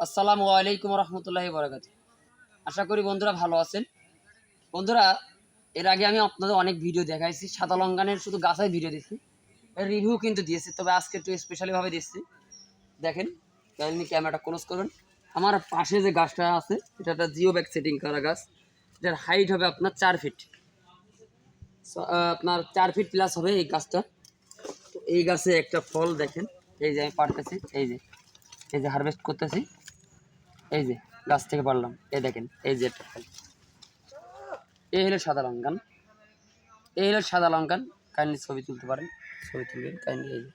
আসসালামু আলাইকুম রহমতুল্লাহি বরাকাত। আশা করি বন্ধুরা ভালো আছেন। বন্ধুরা, এর আগে আমি আপনাদের অনেক ভিডিও দেখাইছি। সাদা লঙ্কানের শুধু গাছের ভিডিও এর রিভিউ কিন্তু দিয়েছি, তবে আজকে একটু স্পেশালিভাবে দিচ্ছি। দেখেন কাইন্ডলি ক্যামেরাটা ক্লোজ করবেন আমার পাশে যে গাছটা আছে, এটা একটা জিও ব্যাগ সেটিং করা গাছ। এটার হাইট হবে আপনার চার ফিট আপনার চার ফিট প্লাস হবে এই গাছটা। তো এই গাছে একটা ফল দেখেন। এই যে আমি পারতেছি এই যে এই যে হারভেস্ট করতেছি। এই যে, গাছ থেকে পারলাম। এই দেখেন, এই যে একটা এই হলো সাদা লঙ্কান। এই হলো সাদা লঙ্কান। কাইন্ডলি ছবি তুলতে পারেন। ছবি তুলবেন, কাইন্ডলি এই যে।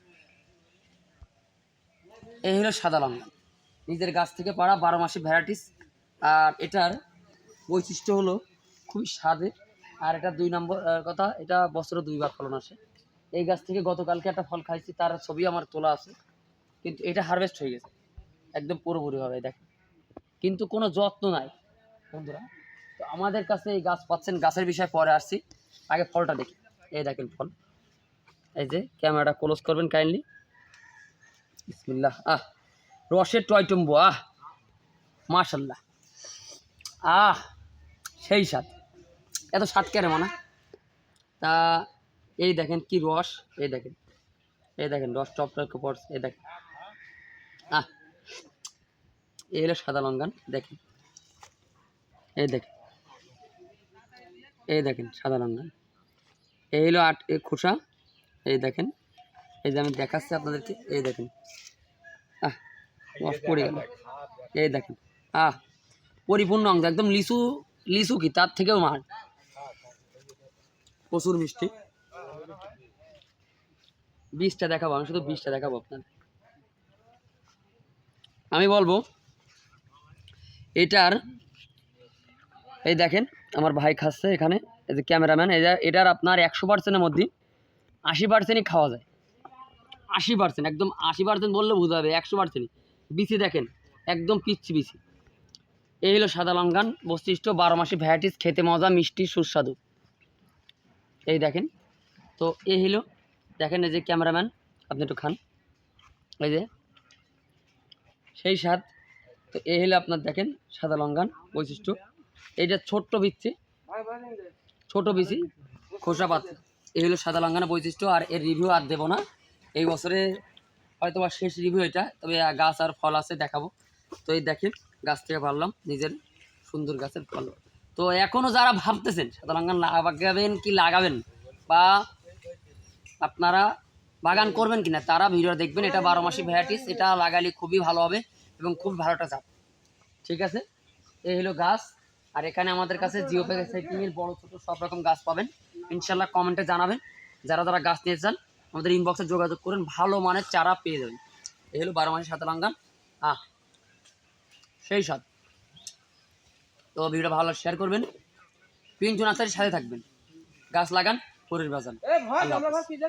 এই হলো সাদা লঙ্কান। নিজের গাছ থেকে পাড়া বারো মাসে ভ্যারাইটিস। আর এটার বৈশিষ্ট্য হলো খুবই স্বাদের। আর এটা দুই নম্বর কথা, এটা বছরে দুইবার ফলন আসে। এই গাছ থেকে গতকালকে একটা ফল খাইছি, তার ছবি আমার তোলা আছে। কিন্তু এটা হারভেস্ট হয়ে গেছে। একদম পুরোপুরিভাবে, দেখেন। কিন্তু কোনো যত্ন নাই, বন্ধুরা। তো আমাদের কাছে এই গাছ পাচ্ছেন, গাছের বিষয়ে পরে আসছি। আগে ফলটা দেখি। এই দেখেন ফল। এই যে ক্যামেরাটা ক্লোজ করবেন কাইন্ডলি। বিসমিল্লাহ। আহ, রসের টয়টম্বু আহ। মাশাল্লাহ। আহ, সেই স্বাদ। এত স্বাদ কেন মানা? তা এই দেখেন কি রস। এই দেখেন। এই দেখেন রস টপ টপ পড়ছে। এই দেখেন। আহ। এই হলো সাদা লঙ্কান, দেখেন। এই দেখেন। এই দেখেন, সাদা লঙ্কান। এই হলো আট খোসা। এই দেখেন। এই যে আমি দেখাচ্ছি আপনাদেরকে, এই দেখেন। আহ পড়ে গেল। এই দেখেন। আহ, পরিপূর্ণ অংশ, একদম লিচু লিচু কি? তার থেকেও মার। প্রচুর মিষ্টি। বীজটা দেখাবো, আমি শুধু বীজটা দেখাবো আপনার আমি বলব এটার, এই দেখেন, আমার ভাই খাচ্ছে এখানে, এই যে ক্যামেরাম্যান এটা এটার আপনার একশো পার্সেন্টের মধ্যে আশি পার্সেন্টই খাওয়া যায়। আশি পার্সেন্ট, একদম আশি পার্সেন্ট বললে বোঝা যাবে, একশো পার্সেন্টই। বিচি দেখেন, একদম পিচ্ছি বিচি। এই হলো সাদা লঙ্কান, বৈশিষ্ট্য, বারো মাসে ভ্যারাইটিস, খেতে মজা, মিষ্টি, সুস্বাদু। এই দেখেন, তো এই হলো, দেখেন এই যে ক্যামেরাম্যান, আপনি একটু খান। এই যে, সেই স্বাদ তো এই হলো আপনার দেখেন সাদা লঙ্কান বৈশিষ্ট্য। এইটা ছোট্ট বিচ্ছি, ছোট বিচি খোসা পাত। এই হলো সাদা লঙ্কানের বৈশিষ্ট্য আর এর রিভিউ আর দেবো না। এই বছরে হয়তো বা শেষ রিভিউ এটা, তবে গাছ আর ফল আছে দেখাবো। তো এই দেখেন, গাছ থেকে পারলাম নিজের সুন্দর গাছের ফল। তো এখনও যারা ভাবতেছেন সাদা লঙ্কান লাগাবেন কি লাগাবেন, বা আপনারা বাগান করবেন কিনা, তারা ভিডিও দেখবেন, এটা বারো মাসি ভ্যারাইটিস, এটা লাগালে খুবই ভালো হবে। এবং খুব ভালোটা চাপ ঠিক আছে? এই হলো গাছ। আর এখানে আমাদের কাছে জিও সাইটিংয়ের বড় ছোট সব রকম গাছ পাবেন। ইনশাল্লাহ কমেন্টে জানাবেন। যারা যারা গাছ নিয়ে চান আমাদের ইনবক্সে যোগাযোগ করুন। ভালো মানের চারা পেয়ে যাবেন। এই হলো বারো মাসি সাদা লঙ্কান আহ সেই সব। তো ভিডিওটা ভালো শেয়ার করবেন। পিঞ্চু নার্সারির সাথে থাকবেন। গাছ লাগান আল্লাহ হাফেজ।